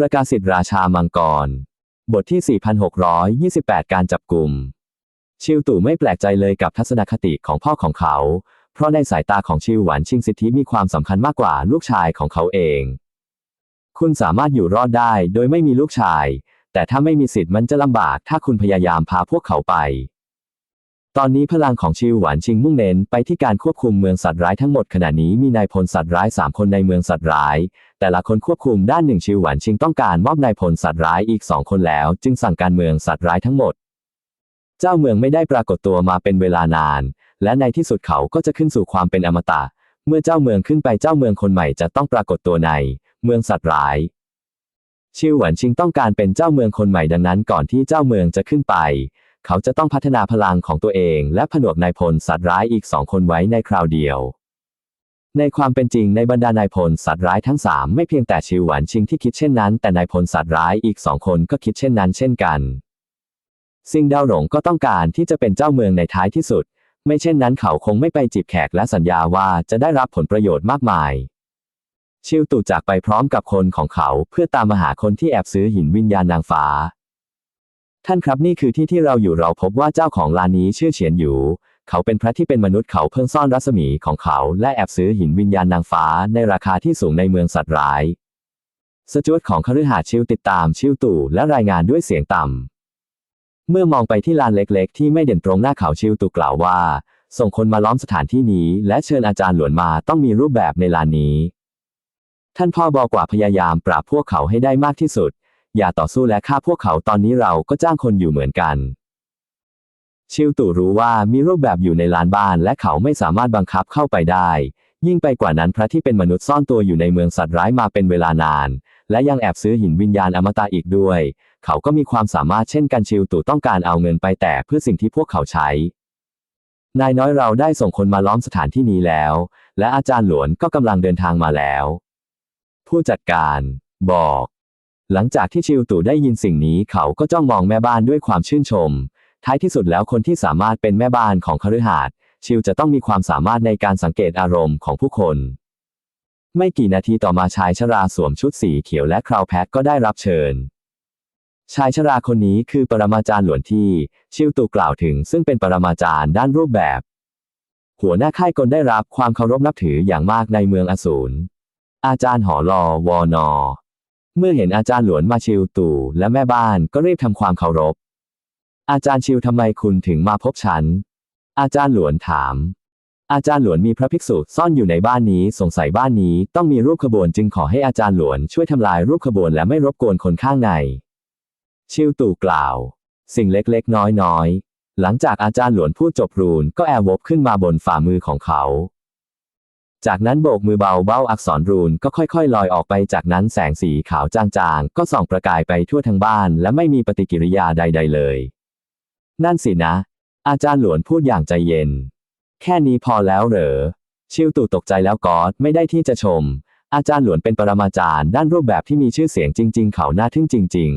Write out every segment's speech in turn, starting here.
ประกาศสิทธิราชามังกร บทที่ 4628 การจับกลุ่ม ชิวตู่ไม่แปลกใจเลยกับทัศนคติของพ่อของเขา เพราะในสายตาของชิวหวันชิงสิทธิมีความสำคัญมากกว่าลูกชายของเขาเอง คุณสามารถอยู่รอดได้โดยไม่มีลูกชาย แต่ถ้าไม่มีสิทธิ์มันจะลำบากถ้าคุณพยายามพาพวกเขาไป ตอนนี้พลังของชิวหวานชิงมุ่งเน้นไปที่การควบคุมเมืองสัตว์ร้ายทั้งหมดขณะนี้มีนายพลสัตว์ร้ายสามคนในเมืองสัตว์ร้าย แต่ละคนควบคุมด้านหนึ่งชิวหวานชิงต้องการมอบนายพลสัตว์ร้ายอีกสองคนแล้ว จึงสั่งการเมืองสัตว์ร้ายทั้งหมด เจ้าเมืองไม่ได้ปรากฏตัวมาเป็นเวลานาน และในที่สุดเขาก็จะขึ้นสู่ความเป็นอมตะ เมื่อเจ้าเมืองขึ้นไปเจ้าเมืองคนใหม่จะต้องปรากฏตัวใน เมืองสัตว์ร้าย ชิวหวันชิงต้องการเป็นเจ้าเมืองคนใหม่ดังนั้น ก่อนที่เจ้าเมืองจะขึ้นไป เขาจะต้องพัฒนาพลังของตัวเอง และผนวกนายพลสัตว์ร้ายอีกสองคนไว้ในคราวเดียว ในความเป็นจริงในบรรดานายพลสัตว์ร้ายทั้งสามไม่เพียงแต่ชิวหวันชิงที่คิดเช่นนั้น แต่นายพลสัตว์ร้ายอีกสองคนก็คิดเช่นนั้นเช่นกันซิงดาวหลงก็ต้องการที่จะเป็นเจ้าเมืองในท้ายที่สุด ไม่เช่นนั้นเขาคงไม่ไปจีบแขกและสัญญาว่าจะได้รับผลประโยชน์มากมาย ชิวตู่จากไปพร้อมกับคนของเขาเพื่อตามมาหาคนที่แอบซื้อหินวิญญาณนางฟ้า ท่านครับนี่คือที่ที่เราอยู่เราพบว่าเจ้าของลานนี้ชื่อเฉียนอยู่ เขาเป็นพระที่เป็นมนุษย์เขาเพิ่งซ่อนรัศมีของเขาและแอบซื้อหินวิญญาณนางฟ้าในราคาที่สูงในเมืองสัตว์ร้าย สจวตของคฤหาสน์ชิวติดตามชิวตู่และรายงานด้วยเสียงต่ำ เมื่อมองไปที่ลานเล็กๆ ที่ไม่เด่นตรงหน้าเขาชิวตู่กล่าวว่า ส่งคนมาล้อมสถานที่นี้ และเชิญอาจารย์หลวนมาต้องมีรูปแบบในลานนี้ ท่านพ่อบอกว่าพยายามปราบพวกเขาให้ได้มากที่สุด อย่าต่อสู้และฆ่าพวกเขาตอนนี้เราก็จ้างคนอยู่เหมือนกัน ชิวตู่รู้ว่ามีรูปแบบอยู่ในลานบ้านและเขาไม่สามารถบังคับเข้าไปได้ ยิ่งไปกว่านั้นพระที่เป็นมนุษย์ซ่อนตัวอยู่ในเมืองสัตว์ร้ายมาเป็นเวลานาน และยังแอบซื้อหินวิญญาณอมตะอีกด้วย เขาก็มีความสามารถเช่นกันชิวตู่ต้องการเอาเงินไปแต่เพื่อสิ่งที่พวกเขาใช้ นายน้อยเราได้ส่งคนมาล้อมสถานที่นี้แล้ว และอาจารย์หลวนก็กำลังเดินทางมาแล้ว ผู้จัดการบอก หลังจากที่ชิวตู่ได้ยินสิ่งนี้เขาก็จ้องมองแม่บ้านด้วยความชื่นชม ท้ายที่สุดแล้วคนที่สามารถเป็นแม่บ้านของคฤหาสน์ชิวจะต้องมีความสามารถในการสังเกตอารมณ์ของผู้คน ไม่กี่นาทีต่อมาชายชราสวมชุดสีเขียวและคราวแพทก็ได้รับเชิญ ชายชราคนนี้คือปรมาจารย์หลวนที่ชิวตู่กล่าวถึง ซึ่งเป็นปรมาจารย์ด้านรูปแบบ หัวหน้าค่ายกลได้รับความเคารพนับถืออย่างมากในเมืองอสูรอาจารย์หอลอวอนอเมื่อเห็นอาจารย์หลวนมาชิวตู่และแม่บ้านก็รีบทำความเคารพ อาจารย์ชิวทำไมคุณถึงมาพบฉัน อาจารย์หลวนถาม อาจารย์หลวนมีพระภิกษุซ่อนอยู่ในบ้านนี้ สงสัยบ้านนี้ต้องมีรูปขบวนจึงขอให้อาจารย์หลวนช่วยทำลายรูปขบวนและไม่รบกวนคนข้างใน ชิวตู่กล่าว สิ่งเล็กๆ น้อยๆ หลังจากอาจารย์หลวนพูดจบรูนก็แอร์วบขึ้นมาบนฝ่ามือของเขา จากนั้นโบกมือเบาเบ้าอักษรรูนก็ค่อยๆ ลอยออกไปจากนั้นแสงสีขาวจางๆ ก็ส่องประกายไปทั่วทั้งบ้าน และไม่มีปฏิกิริยาใด ๆ เลย นั่นสินะ อาจารย์หลวนพูดอย่างใจเย็น แค่นี้พอแล้วเหรอ ชิวตู่ตกใจแล้วกอดไม่ได้ที่จะชม อาจารย์หลวนเป็นปรมาจารย์ด้านรูปแบบที่มีชื่อเสียงจริง ๆ เขาน่าทึ่งจริง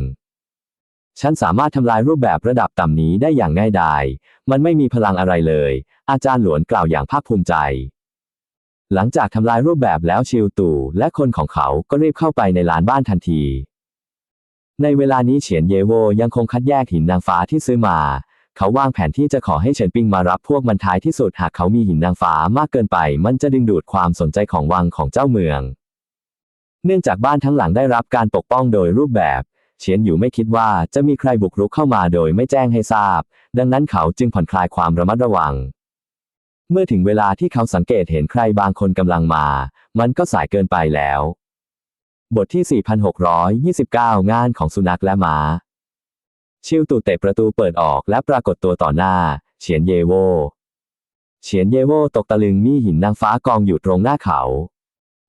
ๆ ฉันสามารถทำลายรูปแบบระดับต่ำนี้ได้อย่างง่ายดาย มันไม่มีพลังอะไรเลย อาจารย์หลวนกล่าวอย่างภาคภูมิใจ หลังจากทำลายรูปแบบแล้วชิวตู่และคนของเขาก็รีบเข้าไปในลานบ้านทันที ในเวลานี้เฉียนเยโวยังคงคัดแยกหินนางฟ้าที่ซื้อมา เขาวางแผนที่จะขอให้เฉินปิงมารับพวกมันท้ายที่สุดหากเขามีหินนางฟ้ามากเกินไป มันจะดึงดูดความสนใจของวังของเจ้าเมือง เนื่องจากบ้านทั้งหลังได้รับการปกป้องโดยรูปแบบ เฉียนอยู่ไม่คิดว่าจะมีใครบุกรุกเข้ามาโดยไม่แจ้งให้ทราบ ดังนั้นเขาจึงผ่อนคลายความระมัดระวัง เมื่อถึงเวลาที่เขาสังเกตเห็นใครบางคนกำลังมา มันก็สายเกินไปแล้ว บทที่ 4629 งานของสุนัขและหมา ชิวตู่เตะประตูเปิดออกและปรากฏตัวต่อหน้า เฉียนเยโว เฉียนเยโวตกตะลึงมีหินนางฟ้ากองอยู่ตรงหน้าเขา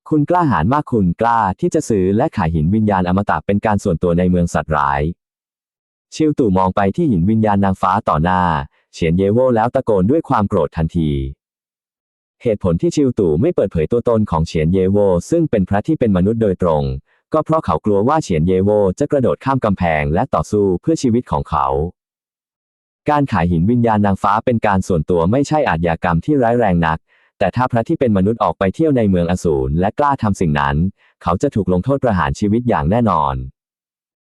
คุณกล้าหาญมากคุณกล้าที่จะซื้อและขายหินวิญญาณอมตะเป็นการส่วนตัวในเมืองสัตว์ร้าย ชิวตู่มองไปที่หินวิญญาณนางฟ้าต่อหน้า เฉียนเยโวแล้วตะโกนด้วยความโกรธทันที เหตุผลที่ชิวตู่ไม่เปิดเผยตัวตนของเฉียนเยโว ซึ่งเป็นพระที่เป็นมนุษย์โดยตรง ก็เพราะเขากลัวว่าเฉียนเยโวจะกระโดดข้ามกำแพงและต่อสู้เพื่อชีวิตของเขา การขายหินวิญญาณนางฟ้าเป็นการส่วนตัวไม่ใช่อาชญากรรมที่ร้ายแรงนัก แต่ถ้าพระที่เป็นมนุษย์ออกไปเที่ยวในเมืองอสูรและกล้าทำสิ่งนั้น เขาจะถูกลงโทษประหารชีวิตอย่างแน่นอน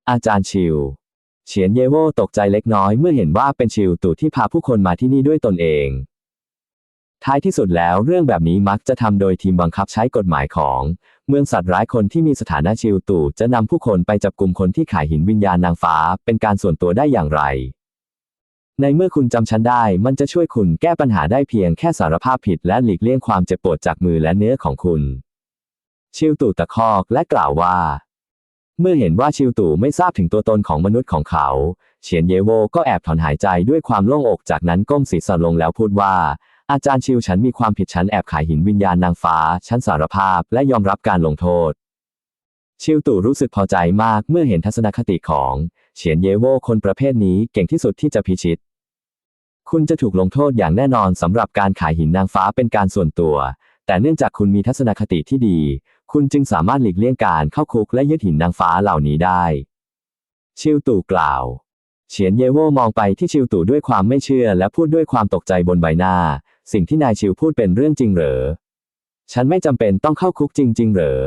อาจารย์ชิวเฉียนเยโวตกใจเล็กน้อยเมื่อเห็นว่าเป็นชิวตู่ที่พาผู้คนมาที่นี่ด้วยตนเอง ท้ายที่สุดแล้วเรื่องแบบนี้มักจะทำโดยทีมบังคับใช้กฎหมายของ เมืองสัตว์ร้ายคนที่มีสถานะชิวตู่จะนำผู้คนไปจับกลุ่มคนที่ขายหินวิญญาณนางฟ้า เป็นการส่วนตัวได้อย่างไร ในเมื่อคุณจำฉันได้ มันจะช่วยคุณแก้ปัญหาได้เพียงแค่สารภาพผิดและหลีกเลี่ยงความเจ็บปวดจากมือและเนื้อของคุณ ชิวตู่ตะคอกและกล่าวว่า เมื่อเห็นว่าชิวตู่ไม่ทราบถึงตัวตนของมนุษย์ของเขาเฉียนเยโวก็แอบถอนหายใจด้วยความโล่งอกจากนั้นก้มศีรษะลงแล้วพูดว่า อาจารย์ชิวฉันมีความผิดฉันแอบขายหินวิญญาณนางฟ้า ฉันสารภาพและยอมรับการลงโทษ ชิวตู่รู้สึกพอใจมากเมื่อเห็นทัศนคติของเฉียนเยโวคนประเภทนี้เก่งที่สุดที่จะพิชิต คุณจะถูกลงโทษอย่างแน่นอนสำหรับการขายหินนางฟ้าเป็นการส่วนตัว แต่เนื่องจากคุณมีทัศนคติที่ดี คุณจึงสามารถหลีกเลี่ยงการเข้าคุกและยึดหินนางฟ้าเหล่านี้ได้ ชิวตู่กล่าวเฉียนเยโวมองไปที่ชิวตู่ด้วยความไม่เชื่อและพูดด้วยความตกใจบนใบหน้า สิ่งที่นายชิวพูดเป็นเรื่องจริงเหรอ ฉันไม่จำเป็นต้องเข้าคุกจริง ๆ เหรอ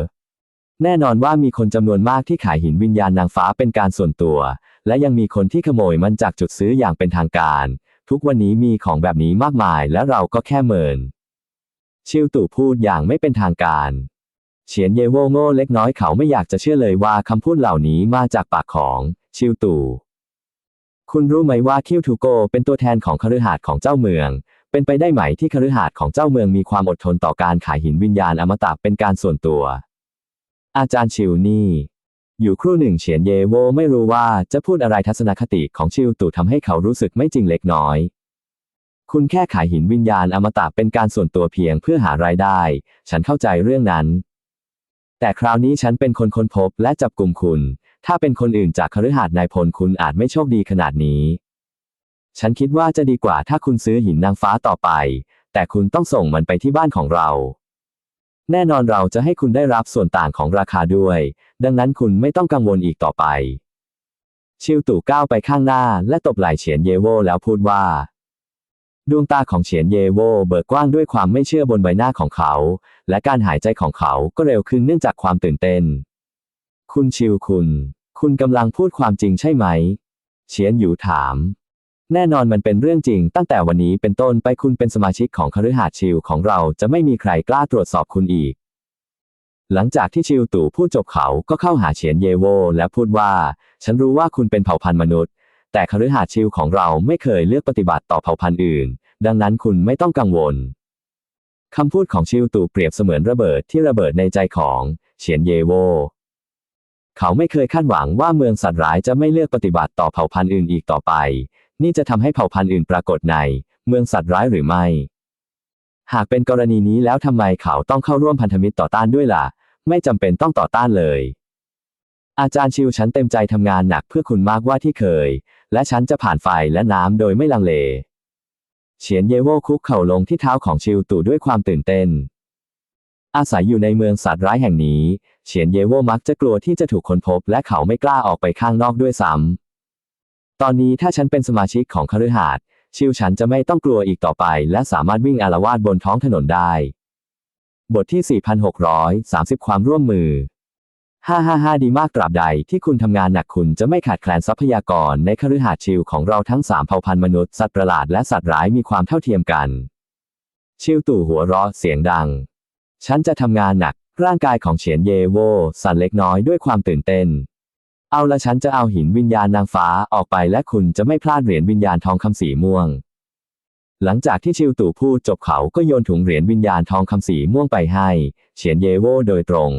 แน่นอนว่ามีคนจำนวนมากที่ขายหินวิญญาณนางฟ้าเป็นการส่วนตัว และยังมีคนที่ขโมยมันจากจุดซื้ออย่างเป็นทางการ ทุกวันนี้มีของแบบนี้มากมาย และเราก็แค่เมิน ชิวตู่พูดอย่างไม่เป็นทางการเฉียนเยโวโง่เล็กน้อยเขาไม่อยากจะเชื่อเลยว่าคำพูดเหล่านี้มาจากปากของ ชิวตู่ คุณรู้ไหมว่าคิวทูโกเป็นตัวแทนของคฤหาสน์ของเจ้าเมือง เป็นไปได้ไหมที่คฤหาสน์ของเจ้าเมืองมีความอดทนต่อการขายหินวิญญาณอมตะเป็นการส่วนตัว อาจารย์ชิวนี่ อยู่ครู่หนึ่งเฉียนเยโวไม่รู้ว่าจะพูดอะไรทัศนคติของชิวตู่ทำให้เขารู้สึกไม่จริงเล็กน้อย คุณแค่ขายหินวิญญาณอมตะเป็นการส่วนตัวเพียงเพื่อหารายได้ ฉันเข้าใจเรื่องนั้น แต่คราวนี้ฉันเป็นคนค้นพบและจับกลุ่มคุณ ถ้าเป็นคนอื่นจากคฤหาสน์นายพลคุณอาจไม่โชคดีขนาดนี้ ฉันคิดว่าจะดีกว่าถ้าคุณซื้อหินนางฟ้าต่อไป แต่คุณต้องส่งมันไปที่บ้านของเรา แน่นอนเราจะให้คุณได้รับส่วนต่างของราคาด้วย ดังนั้นคุณไม่ต้องกังวลอีกต่อไป ชิวตู่ก้าวไปข้างหน้า และตบไหล่เฉียนเยโวแล้วพูดว่า ดวงตาของเฉียนเยโวเบิกกว้างด้วยความไม่เชื่อบนใบหน้าของเขา และการหายใจของเขาก็เร็วขึ้นเนื่องจากความตื่นเต้น คุณชิวคุณ คุณกำลังพูดความจริงใช่ไหม เฉียนหยูถาม แน่นอนมันเป็นเรื่องจริง ตั้งแต่วันนี้เป็นต้นไปคุณเป็นสมาชิกของคฤหาสน์ชิวของเราจะไม่มีใครกล้าตรวจสอบคุณอีก หลังจากที่ชิวตู่พูดจบเขาก็เข้าหาเฉียนเยโว และพูดว่า ฉันรู้ว่าคุณเป็นเผ่าพันธุ์มนุษย์ แต่คฤหาสน์ชิวของเราไม่เคยเลือกปฏิบัติต่อเผ่าพันธุ์อื่น ดังนั้นคุณไม่ต้องกังวลคำพูดของชิวตู่เปรียบเสมือนระเบิดที่ระเบิดในใจของเฉียนเยโว เขาไม่เคยคาดหวังว่าเมืองสัตว์ร้ายจะไม่เลือกปฏิบัติต่อเผ่าพันธุ์อื่นอีกต่อไป นี่จะทำให้เผ่าพันธุ์อื่นปรากฏใน เมืองสัตว์ร้ายหรือไม่ หากเป็นกรณีนี้แล้วทำไมเขาต้องเข้าร่วมพันธมิตรต่อต้านด้วยล่ะ ไม่จำเป็นต้องต่อต้านเลย อาจารย์ชิวฉันเต็มใจทำงานหนักเพื่อคุณมากว่าที่เคย และฉันจะผ่านไฟและน้ำโดยไม่ลังเล เฉียนเยโวคุกเข่าลงที่เท้าของชิวตู่ด้วยความตื่นเต้นอาศัยอยู่ในเมืองสัตว์ร้ายแห่งนี้ เฉียนเยโวมักจะกลัวที่จะถูกค้นพบและเขาไม่กล้าออกไปข้างนอกด้วยซ้ำ ตอนนี้ถ้าฉันเป็นสมาชิกของคฤหาสน์ชิวฉันจะไม่ต้องกลัวอีกต่อไป และสามารถวิ่งอาละวาดบนท้องถนนได้ บทที่ 4,630 ความร่วมมือ555ดีมากตราบใดที่คุณทำงานหนักคุณจะไม่ขาดแคลนทรัพยากรในคฤหาสน์ชิวของเราทั้งสามเผ่าพันธุ์มนุษย์สัตว์ประหลาดและสัตว์ร้ายมีความเท่าเทียมกัน ชิวตู่หัวเราะเสียงดัง ฉันจะทำงานหนักร่างกายของเฉียนเยโวสั่นเล็กน้อยด้วยความตื่นเต้น เอาละฉันจะเอาหินวิญญาณนางฟ้าออกไปและคุณจะไม่พลาดเหรียญวิญญาณทองคำสีม่วง หลังจากที่ชิวตู่พูดจบเขาก็โยนถุงเหรียญวิญญาณทองคำสีม่วงไปให้เฉียนเยโวโดยตรง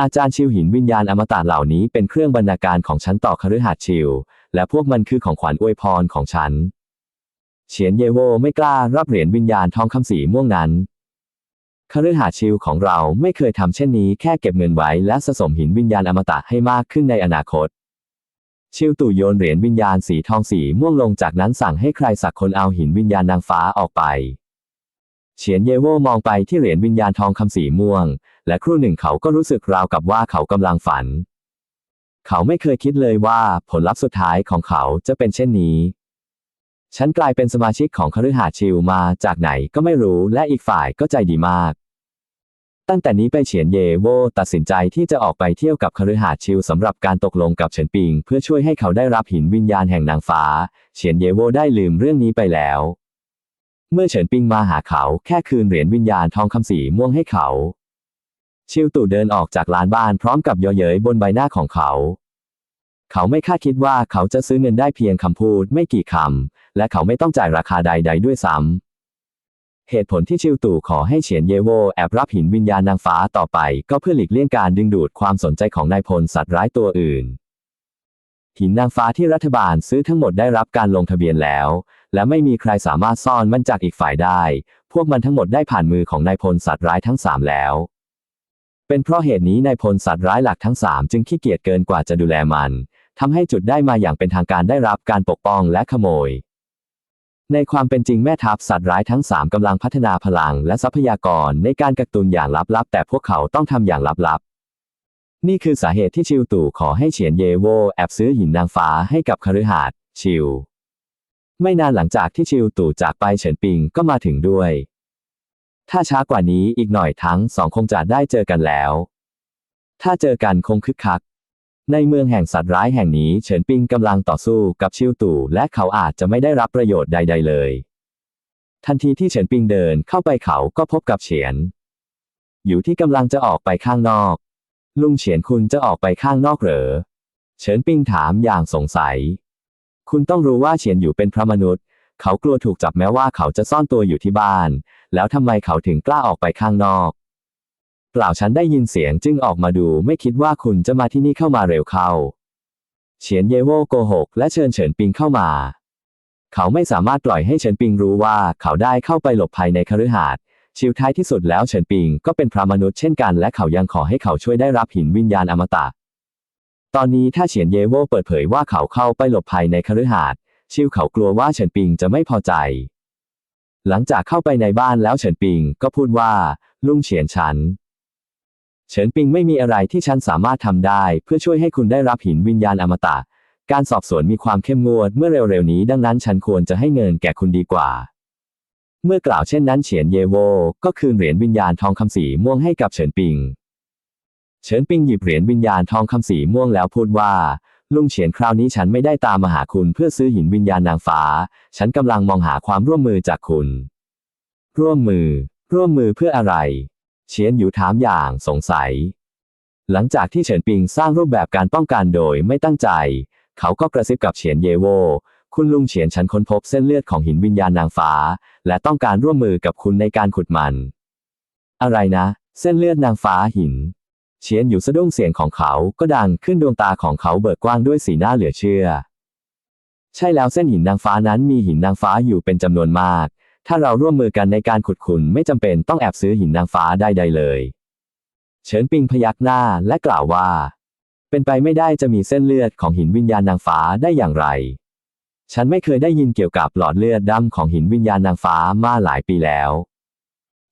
อาจารย์ชิวหินวิญญาณอมตะเหล่านี้เป็นเครื่องบรรณาการของฉันต่อคฤหาสน์ชิว และพวกมันคือของขวัญอวยพรของฉันเฉียนเยโวไม่กล้ารับเหรียญวิญญาณทองคำสีม่วงนั้น คฤหาสน์ชิวของเราไม่เคยทำเช่นนี้แค่เก็บเงินไว้และสะสมหินวิญญาณอมตะให้มากขึ้นในอนาคต ชิวตู่โยนเหรียญวิญญาณสีทองสีม่วงลงจากนั้นสั่งให้ใครสักคนเอาหินวิญญาณนางฟ้าออกไป เฉียนเยโวมองไปที่เหรียญวิญญาณทองคำสีม่วง และครู่หนึ่งเขาก็รู้สึกราวกับว่าเขากำลังฝัน เขาไม่เคยคิดเลยว่าผลลัพธ์สุดท้ายของเขาจะเป็นเช่นนี้ ฉันกลายเป็นสมาชิกของคฤหาสน์ชิวมาจากไหนก็ไม่รู้และอีกฝ่ายก็ใจดีมาก ตั้งแต่นี้ไปเฉียนเยโวตัดสินใจที่จะออกไปเที่ยวกับคฤหาสน์ชิวสำหรับการตกลงกับเฉินปิง เพื่อช่วยให้เขาได้รับหินวิญญาณแห่งนางฟ้า เฉียนเยโวได้ลืมเรื่องนี้ไปแล้ว เมื่อเฉินปิงมาหาเขาแค่คืนเหรียญวิญญาณทองคำสีม่วงให้เขา ชิวตู่เดินออกจากลานบ้านพร้อมกับเยอเย้ยบนใบหน้าของเขา เขาไม่คาดคิดว่าเขาจะซื้อเงินได้เพียงคำพูดไม่กี่คำ และเขาไม่ต้องจ่ายราคาใด ๆ ด้วยซ้ำ เหตุผลที่ชิวตู่ขอให้เฉียนเยโวแอบรับหินวิญญาณนางฟ้าต่อไป ก็เพื่อหลีกเลี่ยงการดึงดูดความสนใจของนายพลสัตว์ร้ายตัวอื่น หินนางฟ้าที่รัฐบาลซื้อทั้งหมดได้รับการลงทะเบียนแล้ว และไม่มีใครสามารถซ่อนมันจากอีกฝ่ายได้ พวกมันทั้งหมดได้ผ่านมือของนายพลสัตว์ร้ายทั้งสามแล้วเป็นเพราะเหตุนี้นายพลสัตว์ร้ายหลักทั้งสามจึงขี้เกียจเกินกว่าจะดูแลมัน ทำให้จุดได้มาอย่างเป็นทางการได้รับการปกป้องและขโมย ในความเป็นจริงแม่ทัพสัตว์ร้ายทั้งสามกำลังพัฒนาพลังและทรัพยากรในการกักตุนอย่างลับๆ แต่พวกเขาต้องทำอย่างลับๆ นี่คือสาเหตุที่ชิวตู่ขอให้เฉียนเยโวแอบซื้อหินนางฟ้าให้กับคฤหาสน์ชิว ไม่นานหลังจากที่ชิวตู่จากไปเฉินปิงก็มาถึงด้วย ถ้าช้ากว่านี้อีกหน่อยทั้งสองคงจะได้เจอกันแล้ว ถ้าเจอกันคงคึกคัก ในเมืองแห่งสัตว์ร้ายแห่งนี้เฉินปิงกำลังต่อสู้กับชิวตู่และเขาอาจจะไม่ได้รับประโยชน์ใด ๆ เลย ทันทีที่เฉินปิงเดินเข้าไปเขาก็พบกับเฉียน อยู่ที่กำลังจะออกไปข้างนอก ลุงเฉียนคุณจะออกไปข้างนอกเหรอ เฉินปิงถามอย่างสงสัย คุณต้องรู้ว่าเฉียนอยู่เป็นพระมนุษย์ เขากลัวถูกจับแม้ว่าเขาจะซ่อนตัวอยู่ที่บ้าน แล้วทำไมเขาถึงกล้าออกไปข้างนอก เปล่าฉันได้ยินเสียงจึงออกมาดูไม่คิดว่าคุณจะมาที่นี่เข้ามาเร็วเข้า เฉียนเยโวโกหก และเชิญเฉินปิงเข้ามา เขาไม่สามารถปล่อยให้เฉินปิงรู้ว่าเขาได้เข้าไปหลบภัยในคฤหาสน์ชิวท้ายที่สุดแล้วเฉินปิงก็เป็นพระมนุษย์เช่นกันและเขายังขอให้เขาช่วยได้รับหินวิญญาณอมตะ ตอนนี้ถ้าเฉียนเยโวเปิดเผยว่าเขาเข้าไปหลบภัยในคฤหาสน์ชิวเขากลัวว่าเฉินปิงจะไม่พอใจหลังจากเข้าไปในบ้านแล้วเฉินปิงก็พูดว่า ลุงเฉียนฉัน เฉินปิงไม่มีอะไรที่ฉันสามารถทำได้ เพื่อช่วยให้คุณได้รับหินวิญญาณอมตะ การสอบสวนมีความเข้มงวดเมื่อเร็วๆนี้ ดังนั้นฉันควรจะให้เงินแก่คุณดีกว่า เมื่อกล่าวเช่นนั้นเฉียนเยโว ก็คืนเหรียญวิญญาณทองคำสีม่วงให้กับเฉินปิง เฉินปิงหยิบเหรียญวิญญาณทองคำสีม่วงแล้วพูดว่าลุงเฉียนคราวนี้ฉันไม่ได้ตามมาหาคุณเพื่อซื้อหินวิญญาณนางฟ้า ฉันกำลังมองหาความร่วมมือจากคุณ ร่วมมือ ร่วมมือเพื่ออะไร เฉียนอยู่ถามอย่างสงสัย หลังจากที่เฉินปิงสร้างรูปแบบการป้องกันโดยไม่ตั้งใจ เขาก็กระซิบกับเฉียนเยโว คุณลุงเฉียนฉันค้นพบเส้นเลือดของหินวิญญาณนางฟ้า และต้องการร่วมมือกับคุณในการขุดมัน อะไรนะ เส้นเลือดนางฟ้าหิน เฉียนอยู่สะดุ้งเสียงของเขาก็ดังขึ้นดวงตาของเขาเบิกกว้างด้วยสีหน้าเหลือเชื่อ ใช่แล้วเส้นหินนางฟ้านั้นมีหินนางฟ้าอยู่เป็นจำนวนมาก ถ้าเราร่วมมือกันในการขุดขุนไม่จำเป็นต้องแอบซื้อหินนางฟ้าได้ใดเลย เฉินปิงพยักหน้าและกล่าวว่า เป็นไปไม่ได้จะมีเส้นเลือดของหินวิญญาณนางฟ้าได้อย่างไร ฉันไม่เคยได้ยินเกี่ยวกับหลอดเลือดดำของหินวิญญาณนางฟ้ามาหลายปีแล้ว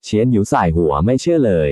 เฉียนอยู่สายหัวไม่เชื่อเลย